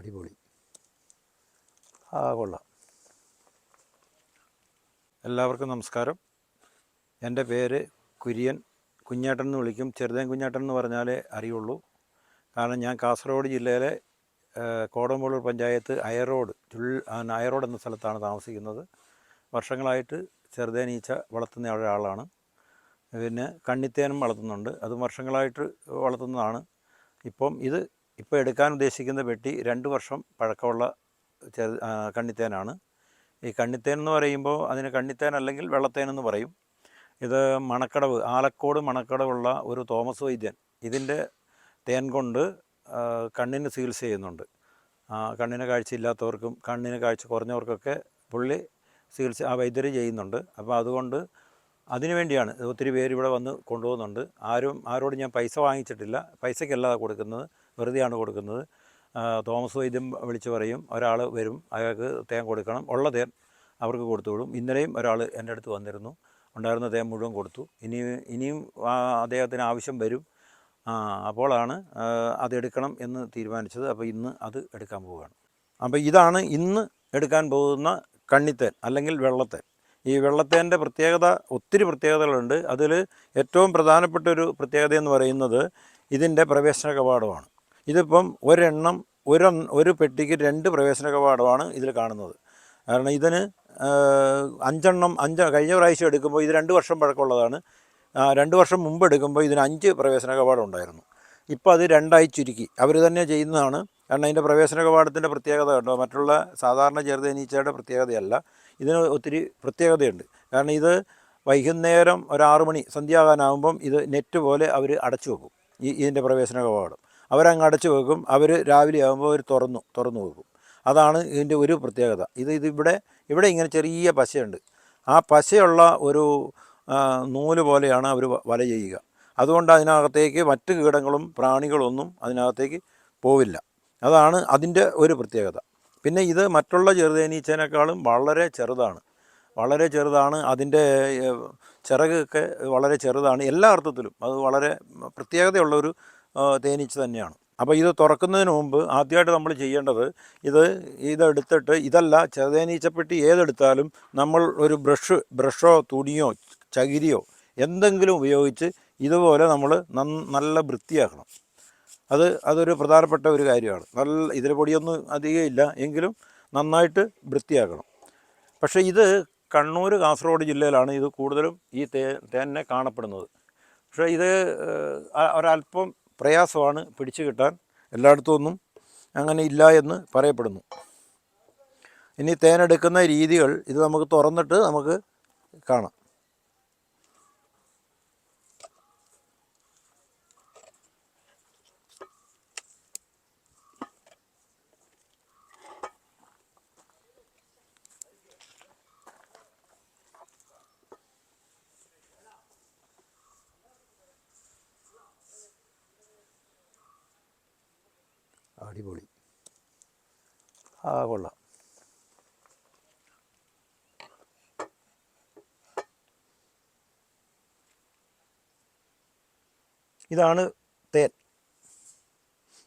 അടിപൊളി. ആ കൊള്ളാം. എല്ലാവർക്കും നമസ്കാരം. എന്റെ പേര് കുര്യൻ. കുഞ്ഞേട്ടൻ എന്ന് വിളിക്കും. ചെറുതേൻ കുഞ്ഞേട്ടൻ എന്ന് പറഞ്ഞാലേ അറിയുള്ളൂ. കാരണം ഞാൻ കാസർഗോഡ് ജില്ലയിലെ കോടമ്പള്ളൂർ പഞ്ചായത്ത് അയറോഡ് ചുൾ അയറോഡ് എന്ന സ്ഥലത്താണ് താമസിക്കുന്നത്. വർഷങ്ങളായിട്ട് ചെറുതേൻ ഈച്ച വളർത്തുന്ന ഒരാളാണ്. പിന്നെ കണ്ണിത്തേനും വളർത്തുന്നുണ്ട്. അതും വർഷങ്ങളായിട്ട് വളർത്തുന്നതാണ്. ഇപ്പം ഇത് ഇപ്പോൾ എടുക്കാൻ ഉദ്ദേശിക്കുന്ന പെട്ടി രണ്ട് വർഷം പഴക്കമുള്ള ചെറു കണ്ണിത്തേനാണ്. ഈ കണ്ണിത്തേൻ എന്ന് പറയുമ്പോൾ അതിന് കണ്ണിത്തേൻ അല്ലെങ്കിൽ വെള്ളത്തേൻ എന്ന് പറയും. ഇത് മണക്കടവ് ആലക്കോട് മണക്കടവുള്ള ഒരു തോമസ് വൈദ്യൻ ഇതിന്റെ തേൻ കൊണ്ട് കണ്ണിന് ചികിത്സ ചെയ്യുന്നുണ്ട്. കണ്ണിന് കാഴ്ചയില്ലാത്തവർക്കും കണ്ണിന് കാഴ്ച കുറഞ്ഞവർക്കൊക്കെ പുള്ളി ചികിത്സ ആ വൈദ്യർ ചെയ്യുന്നുണ്ട്. അപ്പോൾ അതുകൊണ്ട് അതിനു വേണ്ടിയാണ്. ഒത്തിരി പേര് ഇവിടെ വന്ന് കൊണ്ടുപോകുന്നുണ്ട്. ആരും ആരോടും ഞാൻ പൈസ വാങ്ങിച്ചിട്ടില്ല. പൈസയ്ക്കല്ല കൊടുക്കുന്നത്. വെറുതെയാണ് കൊടുക്കുന്നത്. തോമസ് വൈദ്യം വിളിച്ച് പറയും ഒരാൾ വരും. അയാൾക്ക് തേൻ കൊടുക്കണം. ഉള്ള തേൻ അവർക്ക് കൊടുത്തു വിടും. ഇന്നലെയും ഒരാൾ എന്റെ അടുത്ത് വന്നിരുന്നു. ഉണ്ടായിരുന്ന തേൻ മുഴുവൻ കൊടുത്തു. ഇനി ഇനിയും അദ്ദേഹത്തിന് ആവശ്യം വരും. അപ്പോഴാണ് അതെടുക്കണം എന്ന് തീരുമാനിച്ചത്. അപ്പോൾ ഇന്ന് അത് എടുക്കാൻ പോവുകയാണ്. അപ്പോൾ ഇതാണ് ഇന്ന് എടുക്കാൻ പോകുന്ന കണ്ണിത്തേൻ അല്ലെങ്കിൽ വെള്ളത്തേൻ. ഈ വെള്ളത്തേന്റെ പ്രത്യേകത ഒത്തിരി പ്രത്യേകതകളുണ്ട്. അതിൽ ഏറ്റവും പ്രധാനപ്പെട്ട ഒരു പ്രത്യേകത എന്ന് പറയുന്നത് ഇതിന്റെ പ്രവേശന കവാടമാണ്. ഇതിപ്പം ഒരെണ്ണം ഒരു ഒരു പെട്ടിക്ക് രണ്ട് പ്രവേശന കവാടമാണ് ഇതിൽ കാണുന്നത്. കാരണം ഇതിന് അഞ്ചെണ്ണം അഞ്ച് കഴിഞ്ഞ പ്രാവശ്യം എടുക്കുമ്പോൾ ഇത് രണ്ട് വർഷം പഴക്കമുള്ളതാണ്. രണ്ട് വർഷം മുമ്പ് എടുക്കുമ്പോൾ ഇതിന് അഞ്ച് പ്രവേശന കവാടം ഉണ്ടായിരുന്നു. ഇപ്പോൾ അത് രണ്ടായി ചുരുക്കി. അവർ തന്നെ ചെയ്യുന്നതാണ് കാരണം അതിന്റെ പ്രവേശന കവാടത്തിന്റെ പ്രത്യേകത കണ്ടോ മറ്റുള്ള സാധാരണ ചെറുതേനീച്ചയുടെ പ്രത്യേകതയല്ല. ഇതിന് ഒത്തിരി പ്രത്യേകതയുണ്ട്. കാരണം ഇത് വൈകുന്നേരം ഒരു ആറു മണി സന്ധ്യാകാനാകുമ്പം ഇത് നെറ്റ് പോലെ അവർ അടച്ചു വെക്കും. ഈ ഇതിന്റെ പ്രവേശന കവാടം. അവരങ്ങ് അടച്ചു വെക്കും. അവർ രാവിലെ ആകുമ്പോൾ അവർ തുറന്നു തുറന്നു വെക്കും. അതാണ് ഇതിന്റെ ഒരു പ്രത്യേകത. ഇത് ഇതിവിടെ ഇവിടെ ഇവിടെ ഇങ്ങനെ ചെറിയ പശയുണ്ട്. ആ പശയുള്ള ഒരു നൂൽ പോലെയാണ് അവർ വല ചെയ്യുക. അതുകൊണ്ട് അതിനകത്തേക്ക് മറ്റ് കീടങ്ങളും പ്രാണികളൊന്നും അതിനകത്തേക്ക് പോവില്ല. അതാണ് അതിന്റെ ഒരു പ്രത്യേകത. പിന്നെ ഇത് മറ്റുള്ള ചെറുതേനീച്ചേനേക്കാളും വളരെ ചെറുതാണ്. വളരെ ചെറുതാണ്. അതിന്റെ ചിറകൊക്കെ വളരെ ചെറുതാണ്. എല്ലാ അർത്ഥത്തിലും അത് വളരെ പ്രത്യേകതയുള്ളൊരു തേനീച്ച തന്നെയാണ്. അപ്പോൾ ഇത് തുറക്കുന്നതിന് മുമ്പ് ആദ്യമായിട്ട് നമ്മൾ ചെയ്യേണ്ടത് ഇത് ഇതെടുത്തിട്ട് ഇതല്ല ചെറുതേനീച്ചപ്പെട്ടി ഏതെടുത്താലും നമ്മൾ ഒരു ബ്രഷ് ബ്രഷോ തുണിയോ ചകിരിയോ എന്തെങ്കിലും ഉപയോഗിച്ച് ഇതുപോലെ നമ്മൾ നല്ല വൃത്തിയാക്കണം. അത് അതൊരു പ്രധാനപ്പെട്ട ഒരു കാര്യമാണ്. നല്ല ഇതിൽ പൊടിയൊന്നും അധികം ഇല്ല. എങ്കിലും നന്നായിട്ട് വൃത്തിയാക്കണം. പക്ഷേ ഇത് കണ്ണൂർ കാസർഗോഡ് ജില്ലയിലാണ് ഇത് കൂടുതലും ഈ തേ തേനെ കാണപ്പെടുന്നത്. പക്ഷേ ഇത് ഒരല്പം പ്രയാസമാണ് പിടിച്ചു കിട്ടാൻ. എല്ലായിടത്തും ഒന്നും അങ്ങനെ ഇല്ല എന്ന് പറയപ്പെടുന്നു. ഇനി തേനെടുക്കുന്ന രീതികൾ ഇത് നമുക്ക് തുറന്നിട്ട് നമുക്ക് കാണാം. അടിപൊളി. ആ കൊള്ളാം. ഇതാണ് തേൻ.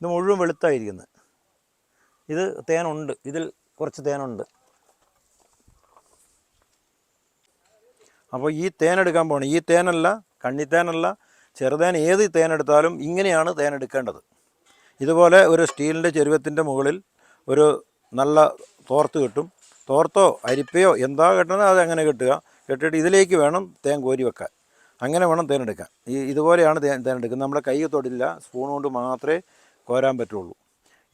ഇത് മുഴുവൻ വെളുത്തായിരിക്കുന്നത്. ഇത് തേനുണ്ട്. ഇതിൽ കുറച്ച് തേനുണ്ട്. അപ്പോൾ ഈ തേൻ എടുക്കാൻ പോകണം ഈ തേനല്ല കണ്ണിത്തേനല്ല ചെറുതേൻ ഏത് തേനെടുത്താലും ഇങ്ങനെയാണ് തേൻ എടുക്കേണ്ടത്. ഇതുപോലെ ഒരു സ്റ്റീലിന്റെ ചെരുവത്തിന്റെ മുകളിൽ ഒരു നല്ല തോർത്ത് കിട്ടും. തോർത്തോ അരിപ്പയോ എന്താ കിട്ടണത് അത് അങ്ങനെ കിട്ടുക. കെട്ടിയിട്ട് ഇതിലേക്ക് വേണം തേൻ കോരി വെക്കാൻ. അങ്ങനെ വേണം തേനെടുക്കാൻ ഈ ഇതുപോലെയാണ് തേൻ തേനെടുക്കുന്നത് നമ്മുടെ കൈ തൊടില്ല സ്പൂൺ കൊണ്ട് മാത്രമേ കോരാൻ പറ്റുള്ളൂ.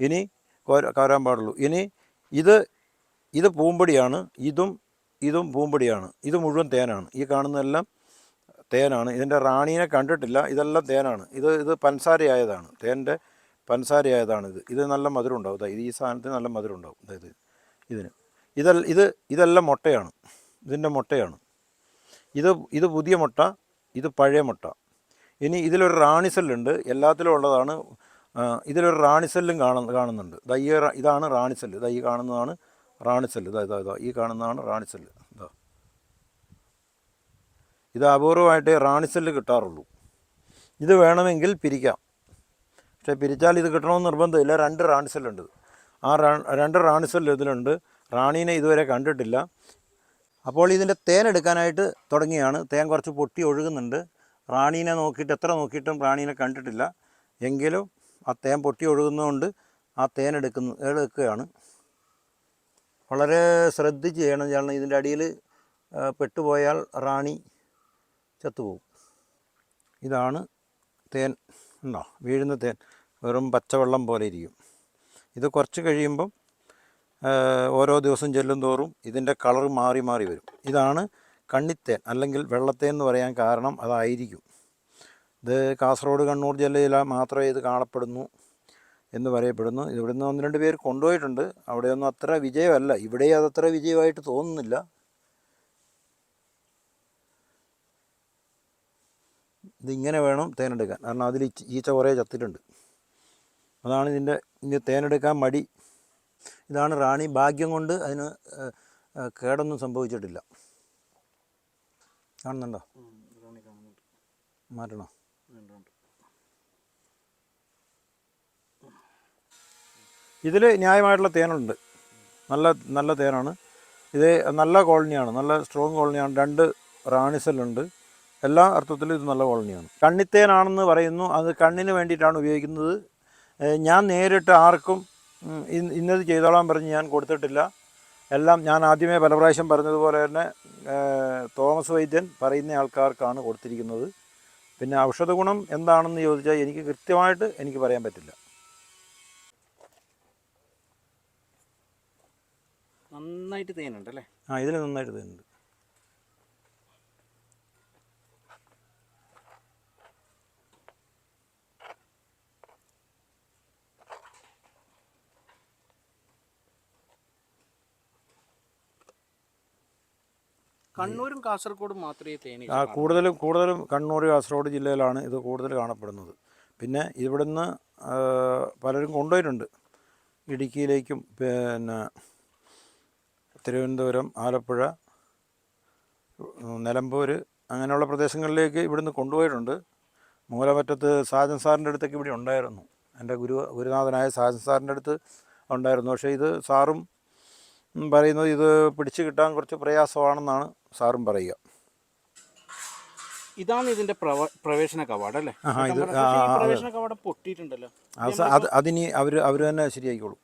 ഇനി കോര കോരാൻ പാടുള്ളൂ. ഇനി ഇത് ഇത് പൂമ്പടിയാണ്. ഇതും ഇതും പൂമ്പടിയാണ്. ഇത് മുഴുവൻ തേനാണ്. ഈ കാണുന്നതെല്ലാം തേനാണ്. ഇതിന്റെ റാണീനെ കണ്ടിട്ടില്ല. ഇതെല്ലാം തേനാണ്. ഇത് ഇത് പൻസാരയായതാണ്. തേന്റെ പഞ്ചസാരയായതാണ് ഇത് നല്ല മധുരം ഉണ്ടാവും ഈ സാധനത്തിന് നല്ല മധുരം ഉണ്ടാവും അതായത് ഇതിന്. ഇതല്ല ഇത് ഇതെല്ലാം മുട്ടയാണ്. ഇതിന്റെ മുട്ടയാണ്. ഇത് ഇത് പുതിയ മുട്ട ഇത് പഴയ മുട്ട. ഇനി ഇതിലൊരു റാണിസെല്ലുണ്ട് എല്ലാത്തിലും ഉള്ളതാണ് ഇതിലൊരു റാണിസെല്ലും കാണുന്ന കാണുന്നുണ്ട്. ദാ ഈ റാ- ഇതാണ് റാണിസെല്ല് ദാ ഈ കാണുന്നതാണ് റാണിസെല്ല് ഇതാ ഈ കാണുന്നതാണ് റാണിസെല്ല് ഇതാ ഇത് അപൂർവമായിട്ടേ റാണിസെല്ല് കിട്ടാറുള്ളൂ. ഇത് വേണമെങ്കിൽ പിരിക്കാം. പക്ഷേ പിരിച്ചാൽ ഇത് കിട്ടണമെന്ന് നിർബന്ധമില്ല. രണ്ട് റാണിസെല്ലുണ്ട് ആ രണ്ട് റാണിസെല്ല് ഇതിലുണ്ട്. റാണീനെ ഇതുവരെ കണ്ടിട്ടില്ല. അപ്പോൾ ഇതിന്റെ തേൻ എടുക്കാനായിട്ട് തുടങ്ങിയാണ്. തേൻ കുറച്ച് പൊട്ടി ഒഴുകുന്നുണ്ട്. റാണീനെ നോക്കിയിട്ട് എത്ര നോക്കിയിട്ടും റാണീനെ കണ്ടിട്ടില്ല. എങ്കിലും ആ തേൻ പൊട്ടി ഒഴുകുന്നതുകൊണ്ട് ആ തേൻ എടുക്കുന്നു എടുക്കുകയാണ്. വളരെ ശ്രദ്ധിച്ച് ചെയ്യണം. കാരണം ഇതിന്റെ അടിയിൽ പെട്ടുപോയാൽ റാണി ചത്തുപോകും. ഇതാണ് തേൻ. ഉണ്ടോ? വീഴുന്ന തേൻ. വെറും പച്ചവെള്ളം പോലെ ഇരിക്കും. ഇത് കുറച്ച് കഴിയുമ്പം ഓരോ ദിവസം ചെല്ലും തോറും ഇതിന്റെ കളർ മാറി മാറി വരും. ഇതാണ് കണ്ണിത്തേൻ അല്ലെങ്കിൽ വെള്ളത്തേൻ എന്ന് പറയാൻ കാരണം അതായിരിക്കും. ഇത് കാസർഗോഡ് കണ്ണൂർ ജില്ലയിൽ മാത്രമേ ഇത് കാണപ്പെടുന്നു എന്ന് പറയപ്പെടുന്നു. ഇവിടുന്ന് ഒന്ന് രണ്ട് പേര് കൊണ്ടുപോയിട്ടുണ്ട്. അവിടെയൊന്നും അത്ര വിജയമല്ല. ഇവിടെ അതത്ര വിജയമായിട്ട് തോന്നുന്നില്ല. ഇതിങ്ങനെ വേണം തേനെടുക്കാൻ. കാരണം അതിൽ ഈച്ച- കുറേ ചത്തിട്ടുണ്ട്. അതാണ് ഇതിന്റെ ഇനി തേനെടുക്കാൻ മടി. ഇതാണ് റാണി ഭാഗ്യം കൊണ്ട് അതിന് കേടൊന്നും സംഭവിച്ചിട്ടില്ല. കാണുന്നുണ്ടോ? മാറ്റണോ? ഇതിൽ ന്യായമായിട്ടുള്ള തേനുണ്ട്. നല്ല നല്ല തേനാണ്. ഇത് നല്ല കോളനിയാണ്. നല്ല സ്ട്രോങ് കോളനിയാണ്. രണ്ട് റാണിസെല്ലുണ്ട്. എല്ലാ അർത്ഥത്തിലും ഇത് നല്ല കോളനിയാണ്. കണ്ണിത്തേനാണെന്ന് പറയുന്നു. അത് കണ്ണിന് വേണ്ടിയിട്ടാണ് ഉപയോഗിക്കുന്നത്. ഞാൻ നേരിട്ട് ആർക്കും ഇന്നത് ചെയ്തോളാൻ പറഞ്ഞ് ഞാൻ കൊടുത്തിട്ടില്ല. എല്ലാം ഞാൻ ആദ്യമേ പല പ്രാവശ്യം പറഞ്ഞതുപോലെ തന്നെ തോമസ് വൈദ്യൻ പറയുന്ന ആൾക്കാർക്കാണ് കൊടുത്തിരിക്കുന്നത്. പിന്നെ ഔഷധ ഗുണം എന്താണെന്ന് ചോദിച്ചാൽ എനിക്ക് കൃത്യമായിട്ട് എനിക്ക് പറയാൻ പറ്റില്ല. നന്നായിട്ട് തേനുണ്ട് അല്ലേ? ആ ഇതിൽ നന്നായിട്ട് തരുന്നുണ്ട് കണ്ണൂരും കാസർഗോഡും മാത്രമേ തേനി ആ കൂടുതലും കൂടുതലും കണ്ണൂർ കാസർഗോഡ് ജില്ലയിലാണ് ഇത് കൂടുതൽ കാണപ്പെടുന്നത്. പിന്നെ ഇവിടുന്ന് പലരും കൊണ്ടുപോയിട്ടുണ്ട്. ഇടുക്കിയിലേക്കും പിന്നെ തിരുവനന്തപുരം ആലപ്പുഴ നിലമ്പൂർ അങ്ങനെയുള്ള പ്രദേശങ്ങളിലേക്ക് ഇവിടുന്ന് കൊണ്ടുപോയിട്ടുണ്ട്. മൂലമറ്റത്ത് സാജൻ സാറിന്റെ അടുത്തൊക്കെ ഇവിടെ ഉണ്ടായിരുന്നു. എന്റെ ഗുരു ഗുരുനാഥനായ സാജൻ സാറിന്റെ അടുത്ത് ഉണ്ടായിരുന്നു. പക്ഷേ ഇത് സാറും പറയുന്നത് ഇത് പിടിച്ചു കിട്ടാൻ കുറച്ച് പ്രയാസമാണെന്നാണ് സാറും പറയുക. ഇതാണ് ഇതിന്റെ പ്രവേശന കവാടം അല്ലേ? ഇത് പ്രവേശന കവാടം പൊട്ടിയിട്ടുണ്ടല്ലോ. അത് അതിന് അവർ അവർ തന്നെ ശരിയായിക്കോളും.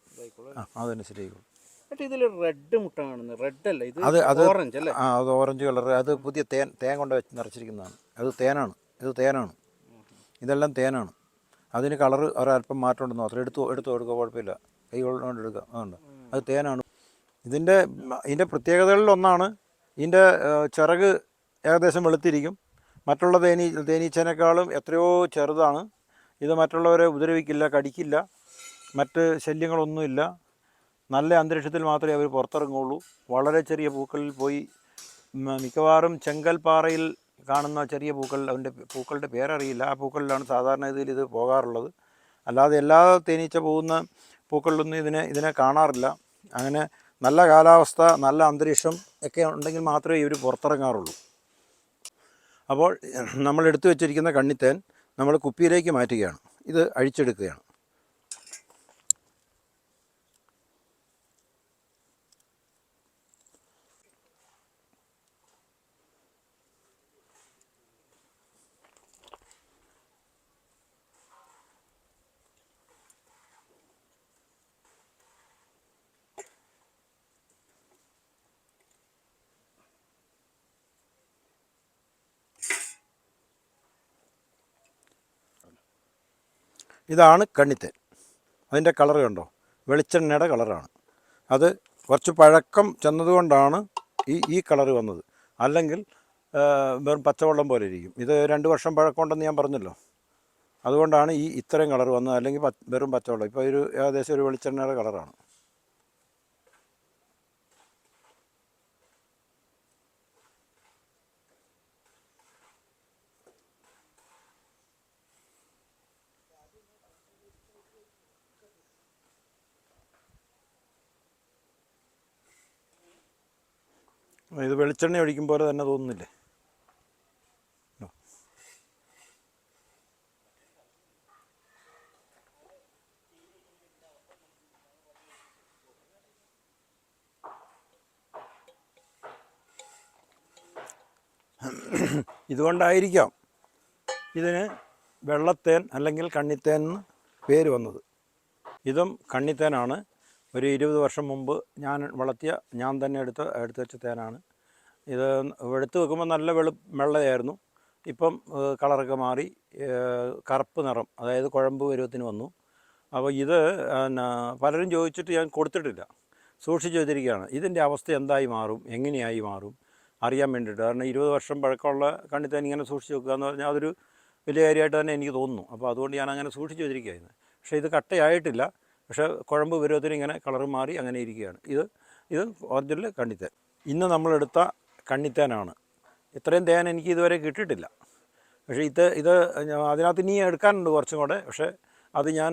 അത് തന്നെ ശരിയായിക്കോളും. ഇതിൽ റെഡ് മുട്ട കാണുന്നത് റെഡ് അല്ല ഇത് അത് അത് ഓറഞ്ച് അല്ലേ? ആ അത് ഓറഞ്ച് കളർ അത് പുതിയ തേൻ തേൻ കൊണ്ട് വെച്ച് നിറച്ചിരിക്കുന്നതാണ്. അത് തേനാണ്. ഇത് തേനാണ്. ഇതെല്ലാം തേനാണ്. അതിന് കളർ ഒരല്പം മാറ്റം ഉണ്ടെന്ന് മാത്രം. എടുത്തു എടുത്തു കൊടുക്കുക കുഴപ്പമില്ല. കൈ കൊണ്ട് എടുക്കുക അതുകൊണ്ട്. അത് തേനാണ്. ഇതിന്റെ ഇതിന്റെ പ്രത്യേകതകളിൽ ഒന്നാണ് ഇതിന്റെ ചിറക് ഏകദേശം വെളുത്തിരിക്കും. മറ്റുള്ള തേനീ തേനീച്ചേനേക്കാളും എത്രയോ ചെറുതാണ്. ഇത് മറ്റുള്ളവരെ ഉപദ്രവിക്കില്ല കടിക്കില്ല. മറ്റ് ശല്യങ്ങളൊന്നുമില്ല. നല്ല അന്തരീക്ഷത്തിൽ മാത്രമേ അവർ പുറത്തിറങ്ങുള്ളൂ വളരെ ചെറിയ പൂക്കളിൽ പോയി മിക്കവാറും ചെങ്കൽപ്പാറയിൽ കാണുന്ന ചെറിയ പൂക്കൾ അതിന്റെ പൂക്കളുടെ പേരറിയില്ല. ആ പൂക്കളിലാണ് സാധാരണ ഇതിൽ ഇത് പോകാറുള്ളത്. അല്ലാതെ എല്ലാ തേനീച്ച പോകുന്ന പൂക്കളിലൊന്നും ഇതിനെ ഇതിനെ കാണാറില്ല. അങ്ങനെ നല്ല കാലാവസ്ഥ നല്ല അന്തരീക്ഷം ഒക്കെ ഉണ്ടെങ്കിൽ മാത്രമേ ഇവർ പുറത്തിറങ്ങാറുള്ളൂ. അപ്പോൾ നമ്മൾ എടുത്തു വെച്ചിരിക്കുന്ന കണ്ണിത്തേൻ നമ്മൾ കുപ്പിയിലേക്ക് മാറ്റുകയാണ്. ഇത് അഴിച്ചെടുക്കുകയാണ്. ഇതാണ് കണ്ണിത്തേൻ. അതിന്റെ കളർ കണ്ടോ? വെളിച്ചെണ്ണയുടെ കളറാണ്. അത് കുറച്ച് പഴക്കം ചെന്നതുകൊണ്ടാണ് ഈ ഈ കളർ വന്നത്. അല്ലെങ്കിൽ വെറും പച്ചവെള്ളം പോലെ ഇരിക്കും. ഇത് രണ്ട് വർഷം പഴക്കമുണ്ടെന്ന് ഞാൻ പറഞ്ഞല്ലോ. അതുകൊണ്ടാണ് ഈ ഇത്രയും കളർ വന്നത്. അല്ലെങ്കിൽ വെറും പച്ചവെള്ളം. ഇപ്പോൾ ഒരു ഏകദേശം ഒരു വെളിച്ചെണ്ണയുടെ കളറാണ്. ഇത് വെളിച്ചെണ്ണ ഒഴിക്കും പോലെ തന്നെ തോന്നുന്നില്ലേ? ഇതുകൊണ്ടായിരിക്കാം ഇതിന് വെള്ളത്തേൻ അല്ലെങ്കിൽ കണ്ണിത്തേൻ എന്ന് പേര് വന്നത്. ഇതും കണ്ണിത്തേനാണ്. ഒരു ഇരുപത് വർഷം മുമ്പ് ഞാൻ വളർത്തിയ ഞാൻ തന്നെ എടുത്ത് എടുത്ത് വെച്ച തേനാണ്. ഇത് എടുത്ത് വെക്കുമ്പോൾ നല്ല വെളു വെള്ളയായിരുന്നു. ഇപ്പം കളറൊക്കെ മാറി കറുപ്പ് നിറം അതായത് കുഴമ്പ് പരുവത്തിന് വന്നു. അപ്പോൾ ഇത് എന്നാ പലരും ചോദിച്ചിട്ട് ഞാൻ കൊടുത്തിട്ടില്ല. സൂക്ഷിച്ചു വെച്ചിരിക്കുകയാണ്. ഇതിന്റെ അവസ്ഥ എന്തായി മാറും? എങ്ങനെയായി മാറും? അറിയാൻ വേണ്ടിയിട്ട്. കാരണം ഇരുപത് വർഷം പഴക്കമുള്ള കണ്ണിത്തേൻ ഇങ്ങനെ സൂക്ഷിച്ച് വെക്കുക എന്ന് പറഞ്ഞാൽ അതൊരു വലിയ കാര്യമായിട്ട് തന്നെ എനിക്ക് തോന്നുന്നു. അപ്പോൾ അതുകൊണ്ട് ഞാൻ അങ്ങനെ സൂക്ഷിച്ചു വെച്ചിരിക്കുകയായിരുന്നു. പക്ഷേ ഇത് കട്ടയായിട്ടില്ല. പക്ഷേ കുഴമ്പ് പരുവത്തിന് ഇങ്ങനെ കളർ മാറി അങ്ങനെ ഇരിക്കുകയാണ്. ഇത് ഇത് ഒറിജിനൽ കണ്ണിത്തേൻ. ഇന്ന് നമ്മളെടുത്ത കണ്ണിത്തേനാണ്. ഇത്രയും തേൻ എനിക്ക് ഇതുവരെ കിട്ടിയിട്ടില്ല. പക്ഷേ ഇത് ഇത് അതിനകത്ത് ഇനി എടുക്കാനുണ്ട് കുറച്ചും കൂടെ. പക്ഷേ അത് ഞാൻ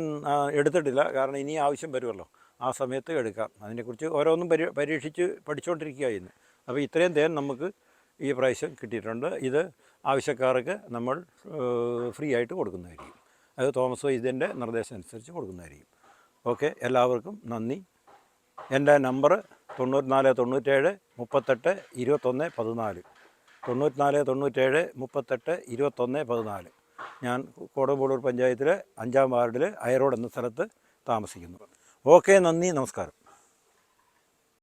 എടുത്തിട്ടില്ല. കാരണം ഇനി ആവശ്യം വരുമല്ലോ. ആ സമയത്ത് എടുക്കാം. അതിനെക്കുറിച്ച് ഓരോന്നും പരി പരീക്ഷിച്ച് പഠിച്ചുകൊണ്ടിരിക്കുകയായിരുന്നു അപ്പോൾ ഇത്രയും തേൻ നമുക്ക് ഈ പ്രാവശ്യം കിട്ടിയിട്ടുണ്ട്. ഇത് ആവശ്യക്കാർക്ക് നമ്മൾ ഫ്രീ ആയിട്ട് കൊടുക്കുന്നതായിരിക്കും. അത് തോമസ് വൈദ്യന്റെ നിർദ്ദേശം അനുസരിച്ച് കൊടുക്കുന്നതായിരിക്കും. ഓക്കെ എല്ലാവർക്കും നന്ദി. എന്റെ നമ്പർ തൊണ്ണൂറ്റിനാല് തൊണ്ണൂറ്റേഴ് മുപ്പത്തെട്ട് ഇരുപത്തൊന്ന് പതിനാല്. തൊണ്ണൂറ്റിനാല് തൊണ്ണൂറ്റേഴ് മുപ്പത്തെട്ട് ഇരുപത്തൊന്ന് പതിനാല്. ഞാൻ കോടമ്പൂളൂർ പഞ്ചായത്തിലെ അഞ്ചാം വാർഡിൽ അയറോഡ് എന്ന സ്ഥലത്ത് താമസിക്കുന്നു. ഓക്കെ നന്ദി നമസ്കാരം.